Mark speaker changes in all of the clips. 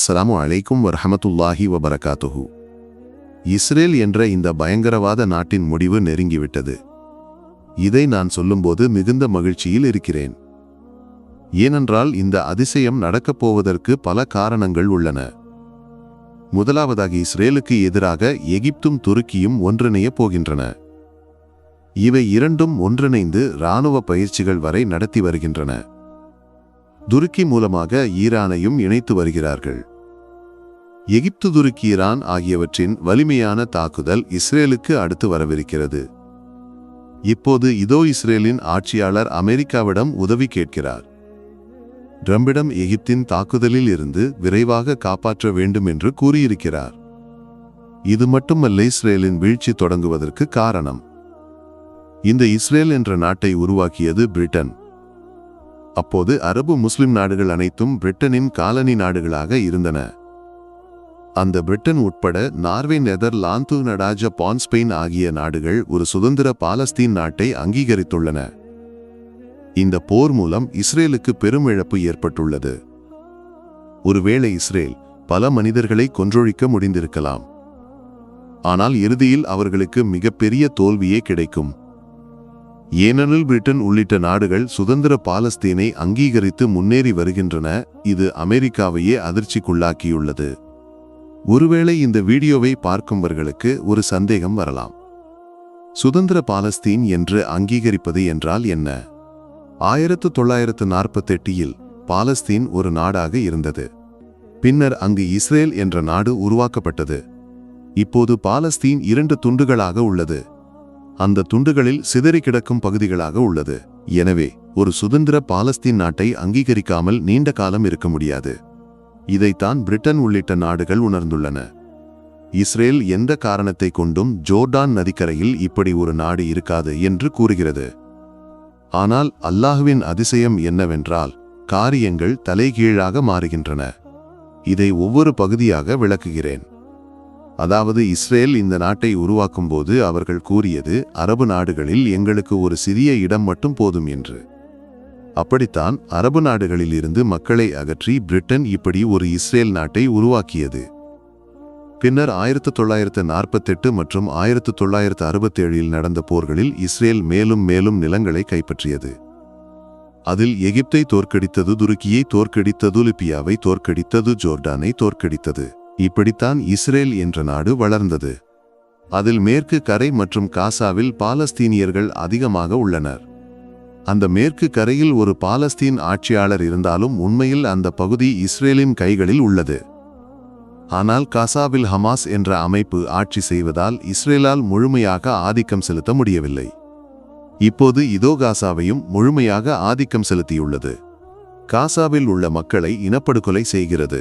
Speaker 1: அஸ்ஸலாமு அலைக்கும் வரஹமத்துல்லாஹி வபரகாத்துஹு. இஸ்ரேல் என்ற இந்த பயங்கரவாத நாட்டின் முடிவு நெருங்கிவிட்டது. இதை நான் சொல்லும்போது மிகுந்த மகிழ்ச்சியில் இருக்கிறேன். ஏனென்றால் இந்த அதிசயம் நடக்கப் போவதற்கு பல காரணங்கள் உள்ளன. முதலாவதாக இஸ்ரேலுக்கு எதிராக எகிப்தும் துருக்கியும் ஒன்றிணையப் போகின்றன. இவை இரண்டும் ஒன்றிணைந்து இராணுவ பயிற்சிகள் வரை நடத்தி வருகின்றன. துருக்கி மூலமாக ஈரானையும் இணைத்து வருகிறார்கள். எகிப்து துருக்கி ஈரான் ஆகியவற்றின் வலிமையான தாக்குதல் இஸ்ரேலுக்கு அடுத்து வரவிருக்கிறது. இப்போது இதோ இஸ்ரேலின் ஆட்சியாளர் அமெரிக்காவிடம் உதவி கேட்கிறார். ட்ரம்பிடம் எகிப்தின் தாக்குதலில் இருந்து விரைவாக காப்பாற்ற வேண்டும் என்று கூறியிருக்கிறார். இது மட்டுமல்ல இஸ்ரேலின் வீழ்ச்சி தொடங்குவதற்கு காரணம். இந்த இஸ்ரேல் என்ற நாட்டை உருவாக்கியது பிரிட்டன். அப்போது அரபு முஸ்லிம் நாடுகள் அனைத்தும் பிரிட்டனின் காலனி நாடுகளாக இருந்தன. அந்த பிரிட்டன் உட்பட நார்வே நெதர்லாந்து நடாஜ பான்ஸ்பெயின் ஆகிய நாடுகள் ஒரு சுதந்திர பாலஸ்தீன் நாட்டை அங்கீகரித்துள்ளன. இந்த போர் மூலம் இஸ்ரேலுக்கு பெரும் இழப்பு ஏற்பட்டுள்ளது. ஒருவேளை இஸ்ரேல் பல மனிதர்களை கொன்றொழிக்க முடிந்திருக்கலாம். ஆனால் இறுதியில் அவர்களுக்கு மிகப்பெரிய தோல்வியே கிடைக்கும். ஏனெனில் பிரிட்டன் உள்ளிட்ட நாடுகள் சுதந்திர பாலஸ்தீனை அங்கீகரித்து முன்னேறி வருகின்றன. இது அமெரிக்காவையே அதிர்ச்சிக்குள்ளாக்கியுள்ளது. ஒருவேளை இந்த வீடியோவை பார்க்கும்பவர்களுக்கு ஒரு சந்தேகம் வரலாம். சுதந்திர பாலஸ்தீன் என்று அங்கீகரிப்பது என்றால் என்ன? ஆயிரத்து தொள்ளாயிரத்து நாற்பத்தெட்டில் பாலஸ்தீன் ஒரு நாடாக இருந்தது. பின்னர் அங்கு இஸ்ரேல் என்ற நாடு உருவாக்கப்பட்டது. இப்போது பாலஸ்தீன் இரண்டு துண்டுகளாக உள்ளது. அந்த துண்டுகளில் சிதறி கிடக்கும் பகுதிகளாக உள்ளது. எனவே ஒரு சுதந்திர பாலஸ்தீன் நாட்டை அங்கீகரிக்காமல் நீண்ட காலம் இருக்க முடியாது. இதைத்தான் பிரிட்டன் உள்ளிட்ட நாடுகள் உணர்ந்துள்ளன. இஸ்ரேல் எந்த காரணத்தை கொண்டும் ஜோர்டான் நதிக்கரையில் இப்படி ஒரு நாடு இருக்காது என்று கூறுகிறது. ஆனால் அல்லாஹுவின் அதிசயம் என்னவென்றால் காரியங்கள் தலைகீழாக மாறுகின்றன. இதை ஒவ்வொரு பகுதியாக விளக்குகிறேன். அதாவது இஸ்ரேல் இந்த நாட்டை உருவாக்கும்போது அவர்கள் கூறியது அரபு நாடுகளில் எங்களுக்கு ஒரு சிறிய இடம் மட்டும் போதும் என்று. அப்படித்தான் அரபு நாடுகளில் இருந்து மக்களை அகற்றி பிரிட்டன் இப்படி ஒரு இஸ்ரேல் நாட்டை உருவாக்கியது. பின்னர் ஆயிரத்து தொள்ளாயிரத்து நாற்பத்தெட்டு மற்றும் ஆயிரத்து தொள்ளாயிரத்து அறுபத்தேழில் நடந்த போர்களில் இஸ்ரேல் மேலும் மேலும் நிலங்களை கைப்பற்றியது. அதில் எகிப்தை தோற்கடித்தது துருக்கியை தோற்கடித்தது லிபியாவை தோற்கடித்தது ஜோர்டானை தோற்கடித்தது. இப்படித்தான் இஸ்ரேல் என்ற நாடு வளர்ந்தது. அதில் மேற்கு கரை மற்றும் காசாவில் பாலஸ்தீனியர்கள் அதிகமாக உள்ளனர். அந்த மேற்கு கரையில் ஒரு பாலஸ்தீன் ஆட்சியாளர் இருந்தாலும் உண்மையில் அந்த பகுதி இஸ்ரேலின் கைகளில் உள்ளது. ஆனால் காசாவில் ஹமாஸ் என்ற அமைப்பு ஆட்சி செய்வதால் இஸ்ரேலால் முழுமையாக ஆதிக்கம் செலுத்த முடியவில்லை. இப்போது இதோ காசாவையும் முழுமையாக ஆதிக்கம் செலுத்தியுள்ளது. காசாவில் உள்ள மக்களை இனப்படுகொலை செய்கிறது.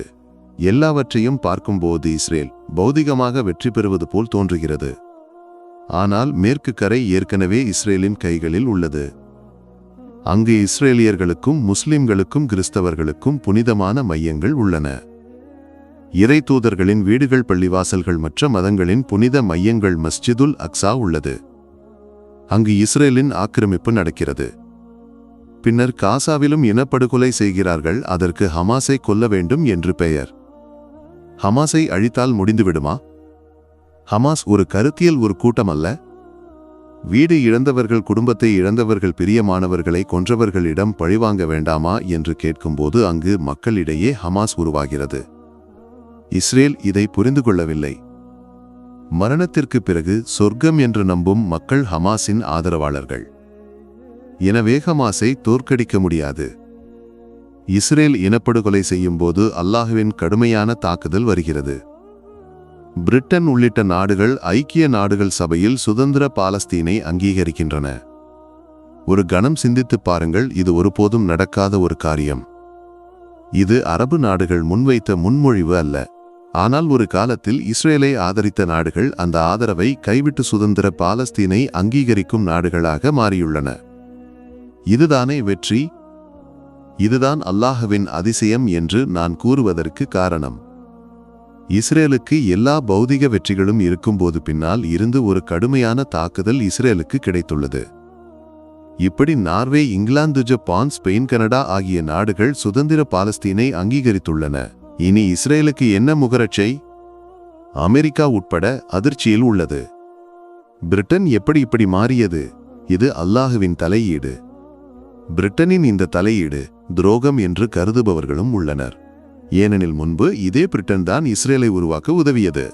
Speaker 1: எல்லாவற்றையும் பார்க்கும்போது இஸ்ரேல் பௌதிகமாக வெற்றி பெறுவது போல் தோன்றுகிறது. ஆனால் மேற்கு கரை ஏற்கனவே இஸ்ரேலின் கைகளில் உள்ளது. அங்கு இஸ்ரேலியர்களுக்கும் முஸ்லிம்களுக்கும் கிறிஸ்தவர்களுக்கும் புனிதமான மையங்கள் உள்ளன. இறை தூதர்களின் வீடுகள் பள்ளிவாசல்கள் மற்ற மதங்களின் புனித மையங்கள் மஸ்ஜிதுல் அக்ஸா உள்ளது. அங்கு இஸ்ரேலின் ஆக்கிரமிப்பு நடக்கிறது. பின்னர் காசாவிலும் இனப்படுகொலை செய்கிறார்கள் அதற்கு ஹமாஸை கொல்ல வேண்டும் என்று பெயர். ஹமாஸை அழித்தால் முடிந்துவிடுமா? ஹமாஸ் ஒரு கருத்தியல் ஒரு கூட்டம் அல்ல வீடு இழந்தவர்கள் குடும்பத்தை இழந்தவர்கள் பிரியமானவர்களை கொன்றவர்களிடம் பழிவாங்க வேண்டாமா என்று கேட்கும்போது அங்கு மக்களிடையே ஹமாஸ் உருவாகிறது. இஸ்ரேல் இதை புரிந்து கொள்ளவில்லை. மரணத்திற்கு பிறகு சொர்க்கம் என்று நம்பும் மக்கள் ஹமாஸின் ஆதரவாளர்கள். எனவே ஹமாஸை தோற்கடிக்க முடியாது. இஸ்ரேல் இனப்படுகொலை செய்யும்போது அல்லாஹுவின் கடுமையான தாக்குதல் வருகிறது. பிரிட்டன் உள்ளிட்ட நாடுகள் ஐக்கிய நாடுகள் சபையில் சுதந்திர பாலஸ்தீனை அங்கீகரிக்கின்றன. ஒரு கணம் சிந்தித்துப் பாருங்கள் இது ஒருபோதும் நடக்காத ஒரு காரியம். இது அரபு நாடுகள் முன்வைத்த முன்மொழிவு அல்ல. ஆனால் ஒரு காலத்தில் இஸ்ரேலை ஆதரித்த நாடுகள் அந்த ஆதரவை கைவிட்டு சுதந்திர பாலஸ்தீனை அங்கீகரிக்கும் நாடுகளாக மாறியுள்ளன. இதுதானே வெற்றி? இதுதான் அல்லாஹுவின் அதிசயம் என்று நான் கூறுவதற்கு காரணம். இஸ்ரேலுக்கு எல்லா பௌதிக வெற்றிகளும் இருக்கும்போது பின்னால் இருந்து ஒரு கடுமையான தாக்குதல் இஸ்ரேலுக்கு கிடைத்துள்ளது. இப்படி Norway England Japan Spain Canada ஆகிய நாடுகள் சுதந்திர பாலஸ்தீனை அங்கீகரித்துள்ளன. இனி இஸ்ரேலுக்கு என்ன முகரட்சை? அமெரிக்கா உட்பட அதிர்ச்சியில் உள்ளது. பிரிட்டன் எப்படி இப்படி மாறியது? இது அல்லாஹுவின் தலையீடு. பிரிட்டனின் இந்த தலையீடு துரோகம் என்று கருதுபவர்களும் உள்ளனர். ஏனெனில் முன்பு இதே பிரிட்டன் தான் இஸ்ரேலை உருவாக்க உதவியது.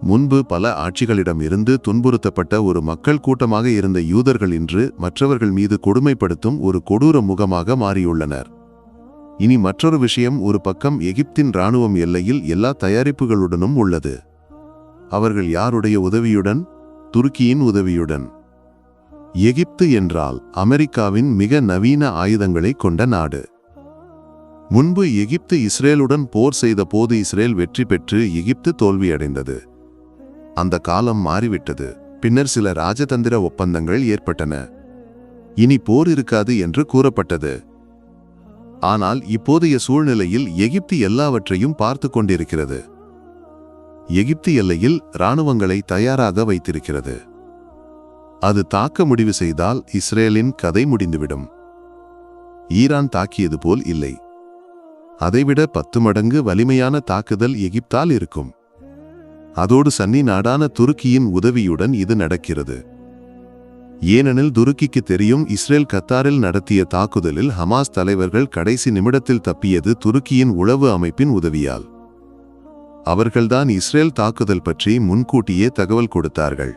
Speaker 1: முன்பு பல ஆட்சிகளிடம் இருந்து துன்புறுத்தப்பட்ட ஒரு மக்கள் கூட்டமாக இருந்த யூதர்கள் இன்று மற்றவர்கள் மீது கொடுமைப்படுத்தும் ஒரு கொடூர முகமாக மாறியுள்ளனர். இனி மற்றொரு விஷயம் ஒரு பக்கம் எகிப்தின் இராணுவம் எல்லையில் எல்லா தயாரிப்புகளுடனும் உள்ளது. அவர்கள் யாருடைய உதவியுடன்? துருக்கியின் உதவியுடன். எகிப்து என்றால் அமெரிக்காவின் மிக நவீன ஆயுதங்களை கொண்ட நாடு. முன்பு எகிப்து இஸ்ரேலுடன் போர் செய்த போது இஸ்ரேல் வெற்றி பெற்று எகிப்து தோல்வியடைந்தது. அந்த காலம் மாறிவிட்டது. பின்னர் சில ராஜதந்திர ஒப்பந்தங்கள் ஏற்பட்டன. இனி போர் இருக்காது என்று கூறப்பட்டது. ஆனால் இப்போதைய சூழ்நிலையில் எகிப்து எல்லாவற்றையும் பார்த்து கொண்டிருக்கிறது. எகிப்து எல்லையில் இராணுவங்களை தயாராக வைத்திருக்கிறது. அது தாக்க முடிவு செய்தால் இஸ்ரேலின் கதை முடிந்துவிடும். ஈரான் தாக்கியது போல் இல்லை. அதைவிட பத்து மடங்கு வலிமையான தாக்குதல் எகிப்தால் இருக்கும். அதோடு சன்னி நாடான துருக்கியின் உதவியுடன் இது நடக்கிறது. ஏனெனில் துருக்கிக்கு தெரியும் இஸ்ரேல் கத்தாரில் நடத்திய தாக்குதலில் ஹமாஸ் தலைவர்கள் கடைசி நிமிடத்தில் தப்பியது துருக்கியின் உளவு அமைப்பின் உதவியால். அவர்கள்தான் இஸ்ரேல் தாக்குதல் பற்றி முன்கூட்டியே தகவல் கொடுத்தார்கள்.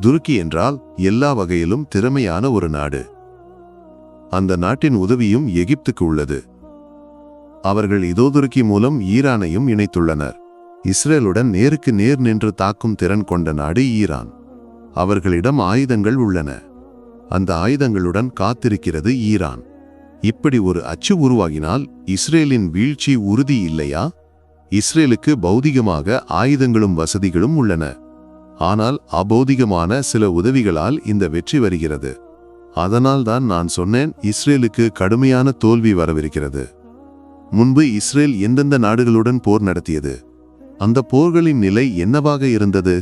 Speaker 1: துருக்கி என்றால் எல்லா வகையிலும் திறமையான ஒரு நாடு. அந்த நாட்டின் உதவியும் எகிப்துக்கு உள்ளது. அவர்கள் இதோ துருக்கி மூலம் ஈரானையும் இணைத்துள்ளனர். இஸ்ரேலுடன் நேருக்கு நேர் நின்று தாக்கும் திறன் கொண்ட நாடு ஈரான். அவர்களிடம் ஆயுதங்கள் உள்ளன. அந்த ஆயுதங்களுடன் காத்திருக்கிறது ஈரான். இப்படி ஒரு அச்சு உருவாகினால் இஸ்ரேலின் வீழ்ச்சி உறுதி இல்லையா? இஸ்ரேலுக்கு பௌதிகமாக ஆயுதங்களும் வசதிகளும் உள்ளன. ஆனால் அபௌதிகமான சில உதவிகளால் இந்த வெற்றி வருகிறது. அதனால்தான் நான் சொன்னேன் இஸ்ரேலுக்கு கடுமையான தோல்வி வரவிருக்கிறது. முன்பு இஸ்ரேல் எந்தெந்த நாடுகளுடன் போர் நடத்தியது? அந்த போர்களின் நிலை என்னவாக இருந்தது?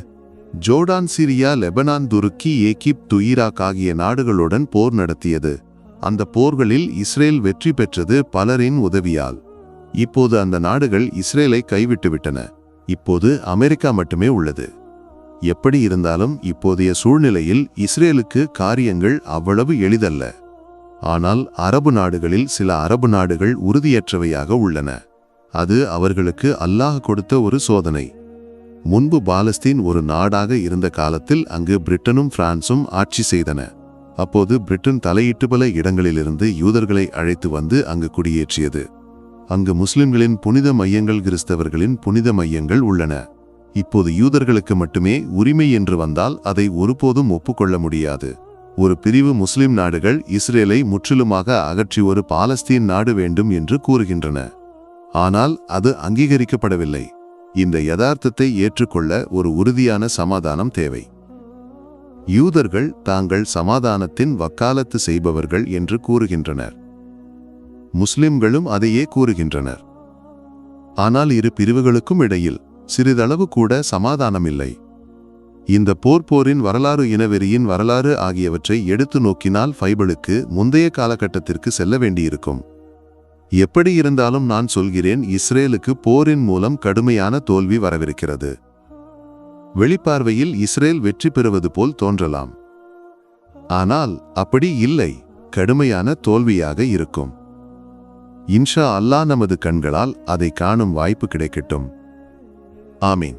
Speaker 1: ஜோர்டான் சிரியா லெபனான் துருக்கி ஏகிப்து ஈராக் ஆகிய நாடுகளுடன் போர் நடத்தியது. அந்த போர்களில் இஸ்ரேல் வெற்றி பெற்றது பலரின் உதவியால். இப்போது அந்த நாடுகள் இஸ்ரேலை கைவிட்டுவிட்டன. இப்போது அமெரிக்கா மட்டுமே உள்ளது. எப்படி இருந்தாலும் இப்போதைய சூழ்நிலையில் இஸ்ரேலுக்கு காரியங்கள் அவ்வளவு எளிதல்ல. ஆனால் அரபு நாடுகளில் சில அரபு நாடுகள் உறுதியற்றவையாக உள்ளன. அது அவர்களுக்கு அல்லாஹ் கொடுத்த ஒரு சோதனை. முன்பு பாலஸ்தீன் ஒரு நாடாக இருந்த காலத்தில் அங்கு பிரிட்டனும் பிரான்சும் ஆட்சி செய்தன. அப்போது பிரிட்டன் தலையிட்டு பல இடங்களிலிருந்து யூதர்களை அழைத்து வந்து அங்கு குடியேற்றியது. அங்கு முஸ்லிம்களின் புனித மையங்கள் கிறிஸ்தவர்களின் புனித மையங்கள் உள்ளன. இப்போது யூதர்களுக்கு மட்டுமே உரிமை என்று வந்தால் அதை ஒருபோதும் ஒப்புக்கொள்ள முடியாது. ஒரு பிரிவு முஸ்லிம் நாடுகள் இஸ்ரேலை முற்றிலுமாக அகற்றி ஒரு பாலஸ்தீன் நாடு வேண்டும் என்று கூறுகின்றன. ஆனால் அது அங்கீகரிக்கப்படவில்லை. இந்த யதார்த்தத்தை ஏற்றுக்கொள்ள ஒரு உறுதியான சமாதானம் தேவை. யூதர்கள் தாங்கள் சமாதானத்தின் வக்காலத்து செய்பவர்கள் என்று கூறுகின்றனர். முஸ்லிம்களும் அதையே கூறுகின்றனர். ஆனால் இரு பிரிவுகளுக்கும் இடையில் சிறிதளவு கூட சமாதானமில்லை. இந்த போர் போரின் வரலாறு இனவெறியின் வரலாறு ஆகியவற்றை எடுத்து நோக்கினால் ஃபைபிளுக்கு முந்தைய காலகட்டத்திற்கு செல்ல வேண்டியிருக்கும். எப்படி இருந்தாலும் நான் சொல்கிறேன் இஸ்ரேலுக்கு போரின் மூலம் கடுமையான தோல்வி வரவிருக்கிறது. வெளிப்பார்வையில் இஸ்ரேல் வெற்றி பெறுவது போல் தோன்றலாம். ஆனால் அப்படி இல்லை கடுமையான தோல்வியாக இருக்கும். இன்ஷா அல்லாஹ் நமது கண்களால் அதை காணும் வாய்ப்பு கிடைக்கட்டும். ஆமீன்.